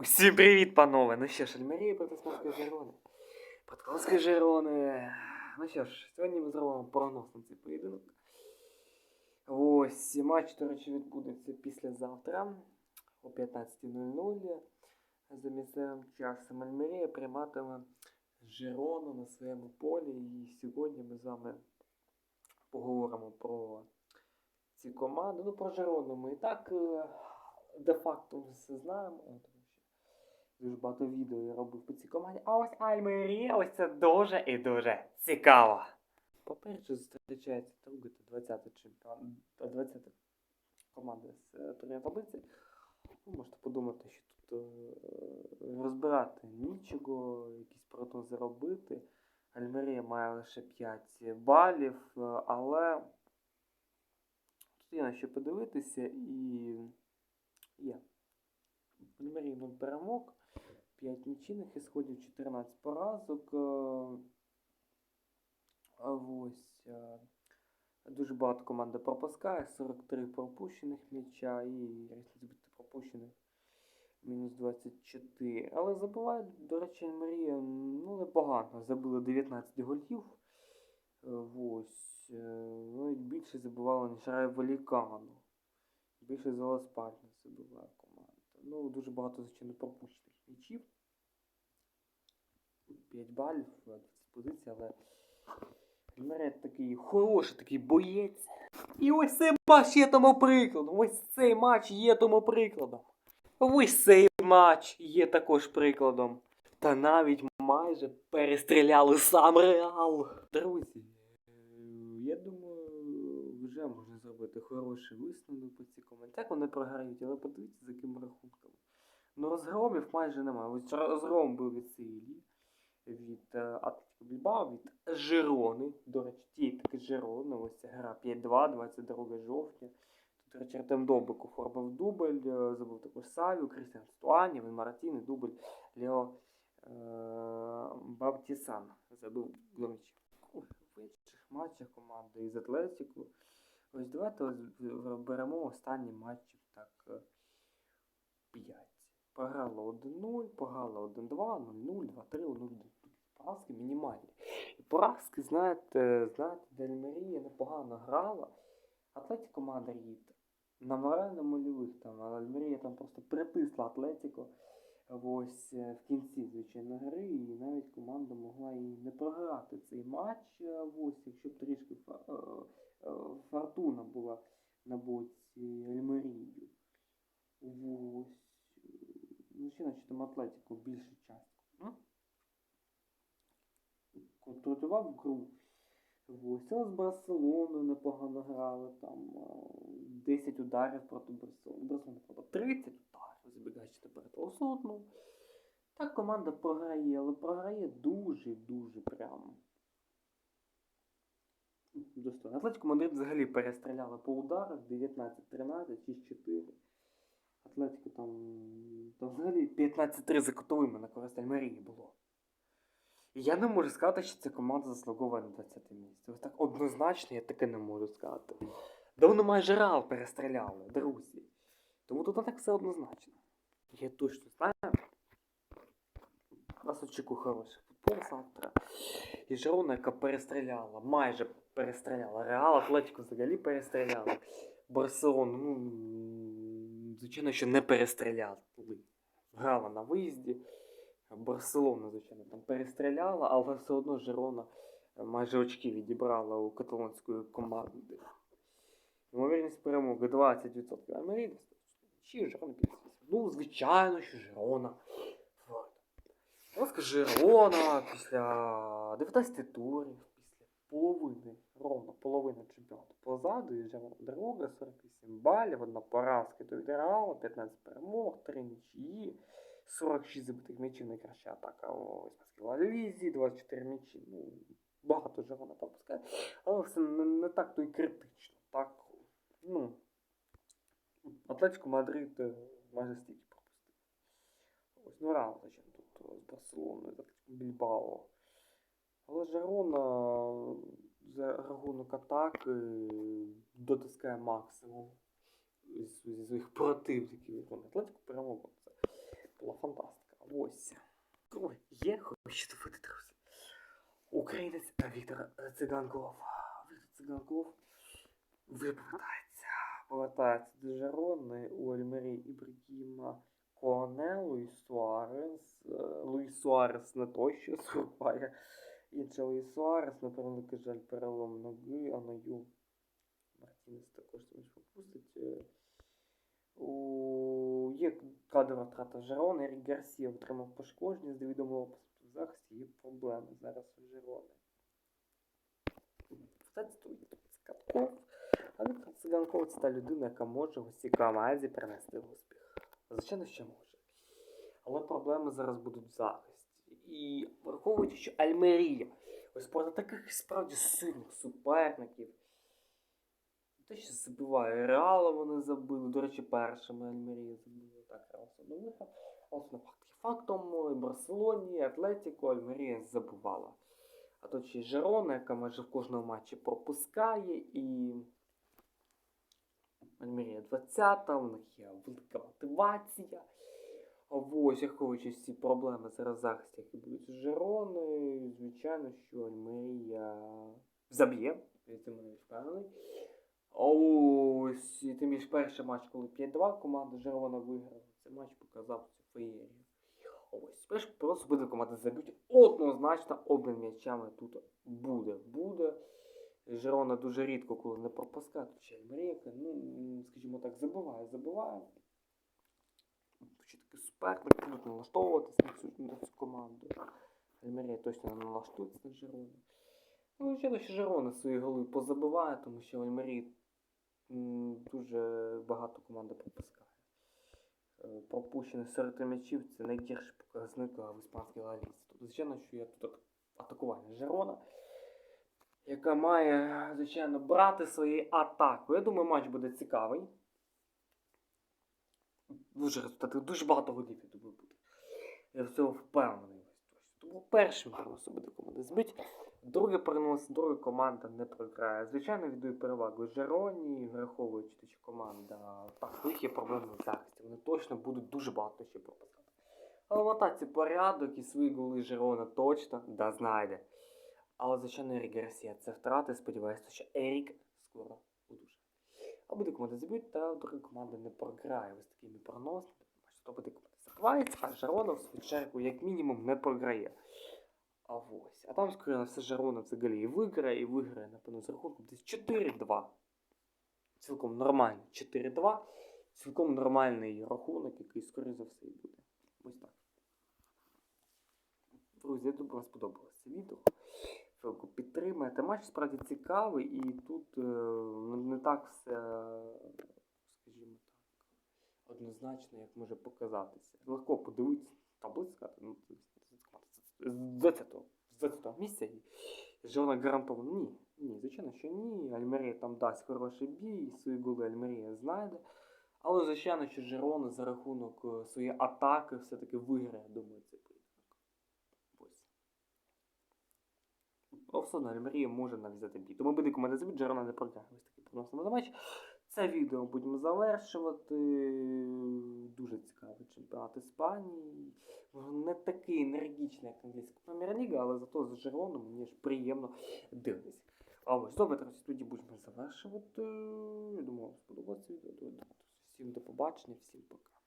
Усім привіт, панове! Ну що ж, Альмерія проти Жерони. Подколської Жерони. Ну що ж, сьогодні ми зробимо прогноз на цей поєдинок. Ось, матч, до речі, відбудеться післязавтра о 15.00. За місцевим часом Альмерія прийматиме Жерону на своєму полі. І сьогодні ми з вами поговоримо про ці команди. Ну, про Жерону ми і так е, де-факто все знаємо. Дуже багато відео я робив по цій команді. А ось Альмерія, ось це дуже і дуже цікаво. По-перше, зустрічається друга та 20 чемпіон, та 20 команда з е, турнірної таблиці. Ви можете подумати, що тут е, розбирати нічого, якісь прогнози робити. Альмерія має лише 5 балів, е, але тут є на що подивитися і є. В Альмерії 0 перемог, 5 нічийних ісходів, 14 поразок. е, Ось. е, Дуже багато команда пропускає, 43 пропущених м'яча і збити пропущених мінус 24. Але забувають, до речі, Марія ну, непогано. Забили 19 голів. Е, Ось. Ну, і більше забивали, ніж Рай Валікану. Більше за Ласпальня забиває команда. Ну, дуже багато, звичайно, пропущених м'ячів. 5 балів, 20 позицій, але Мерет такий хороший такий боєць. І ось цей матч є тому прикладом. Ось цей матч є тому прикладом. Ось цей матч є також прикладом. Та навіть майже перестріляли сам Реал. Друзі, е, я думаю, вже можна зробити хороший висновок по цій команді. Так вони програють, але подивіться за якими рахунками. Ну розгромів майже немає. Ось розгром був від Силії, від е, Атлетико Більбао, від Жирони. До речі, ті таки Жирони. Ось ця гра 5-2, 22 жовтня. Тут, речі, Артем Довбик оформив дубль, е, забув також Савію, Крістіан Стуані, Вен Маратіни, дубль Лео е, Баптісан забив Гломіч. В інших матчах команди із Атлетику. Ось давайте ось беремо останні матчі так е, 5. Програла 1-0, програла 1-2, 0-0, 2-3, 1-1. Поразки мінімальні. І поразки, знаєте, знаєте, Дельмерія непогано грала. Атлетико Мадрид на морально нульових там, а Альмерія там просто притисла Атлетико ось е, в кінці, звичайно, гри, і навіть команда могла і не програти цей матч. Ось, якщо б трішки е, е, фортуна була на боці Альмерії. Ось. Звичайно, що там Атлетико більше частку. М? Контролював гру. Ось, з Барселоною непогано грали, там е, 10 ударів проти Барселони. Барселона проти 30 ударів, забігаючи наперед Осудну. Так команда програє, але програє дуже-дуже прямо. Достойно. Атлетико Мадрид взагалі перестріляли по ударах 19-13, 6-4. Атлетико там, там взагалі 15-3 за котовими на користь Альмерії було. І я не можу сказати, що ця команда заслуговує на 20 місце. Ось так однозначно я таке не можу сказати. Давно майже Реал перестріляли, друзі. Тому тут так все однозначно. Я точно знаю. Вас очікую хороший футбол завтра. І Жерона, яка перестріляла, майже перестріляла. Реал, Атлетико взагалі перестріляла. Барселону, ну, звичайно, що не перестріляли. Грала на виїзді. Барселона, звичайно, там перестріляла, але все одно Жерона е, майже очки відібрала у каталонської команди. Ймовірність перемоги 20%. А Меріда чи Жерона 58%. Ну, звичайно, що Жерона. Ласка Жерона після 19 турів, половини, ровно половина чемпіонату позаду, і Жерона друга, 48 балів, одна поразка до Реала, 15 перемог, 3 нічиї. 46 забитих м'ячів найкраща атака у іспанській Ла Лізі, 24 м'ячі. Ну, багато вже вона пропускає. Але все не, не так то й критично. Так, ну, Атлетико Мадрид е, майже стільки пропустив. Ось, ну рано, звичайно, тут е, з Барселоною, Атлетико Більбао. Але Жерона за рахунок атаки дотискає максимум зі своїх противників. Атлетико перемогла. Це була фантастика. Що ви друзі? Українець Віктор Циганков. Віктор Циганков виповертається. Повертається до Жерони у Альмері Ібрагіма Коне, Луїс Суарес. Е, Луїс Суарес не той, що зрубає. Інший Луїс Суарес, на превеликий жаль, перелом ноги, а ною Мартінес також це пропустить. Е, У... Є кадрова втрата Жерони. Ерік Гарсія отримав пошкодження з невідомого опису в захисті. Є проблеми зараз у Жерони. Циканков. А Віктор Циганков це та людина, яка може в усій команді принести успіх. Звичайно, що може. Але проблеми зараз будуть в захисті. І враховуючи, що Альмерія, ось проти таких справді сильних суперників. Те, що забиває Реала вони забили. До речі, першими Альмерія забили. Так, Реал все виграв. Факт фактом, Барселоні, і Атлетіко, Альмерія забувала. А тут ще Жерона, яка майже в кожному матчі пропускає, і Альмерія 20-та, у них є велика мотивація. Ось, враховуючи всі проблеми зараз в захисті, які будуть з Жерони, звичайно, що Альмерія заб'є, я цьому не впевнений. Ось, і тим більш перший матч, коли 5-2 команда Жерона виграла, цей матч показав цю феєрію. Ось, перш просто буде команда заб'ють однозначно обмін м'ячами тут буде. Буде. Жерона дуже рідко, коли не пропускає, ще Альмерійка, ну, скажімо так, забиває, забиває. Такий будуть налаштовуватися на цю, команду. Альмерія точно не налаштується на Жерону. Ну, звичайно, що Жерона свої голи позабиває, тому що в Альмерії дуже багато команда пропускає. Е, Пропущених серед м'ячів це найгірший показник в іспанській лагі. Тобто, звичайно, що є тут атакування Жерона, яка має, звичайно, брати свої атаку. Я думаю, матч буде цікавий. Дуже результати, дуже багато голів, я думаю, буде. Я в цьому впевнений. Тому першим переносом буде команда збить. Друге перенос, друга команда не програє. Звичайно, віддаю перевагу Жероні, враховуючи, те, що команда так, у них є проблеми в захисті. Вони точно будуть дуже багато ще пропускати. Але в атаці порядок і свої голи Жерона точно да знайде. Але, звичайно, Ерік Гарсія це втрати. Сподіваюся, що Ерік скоро удуже. А буде команда заб'ють, та друга команда не програє. Ось такими переносами. То буде команда закривається, а Жерона в свою чергу, як мінімум, не програє. А ось. А там, скоріше на все, Жерона взагалі і виграє, і виграє, напевно, з рахунком десь 4-2. Цілком нормально. 4-2. Цілком нормальний рахунок, який, скоріше за все, і буде. Ось так. Друзі, я думаю, вам сподобалося це відео. Підтримайте. Матч справді цікавий і тут е, так все, скажімо так, однозначно, як може показатися. Легко подивитися таблицю, сказати, ну, з 20-го, з 20-го місця і Жона гарантовано. Ні, ні, звичайно, що ні. Альмерія там дасть хороший бій, свої голи Альмерія знайде. Але, звичайно, що Жерона за рахунок е, своєї атаки все-таки виграє, думаю, цей поєдинок. Ось. Але все одно може нав'язати бій. Тому буде команда забить, Жерона не програє. Ось такий прогноз на матч. Це відео будемо завершувати. Дуже цікавий чемпіонат Іспанії. Не такий енергічний, як англійська прем'єр-ліга, але зато з Жероном мені ж приємно дивитися. А ось добре, друзі, тоді будемо завершувати. Я думаю, вам сподобалося відео. Всім до побачення, всім пока.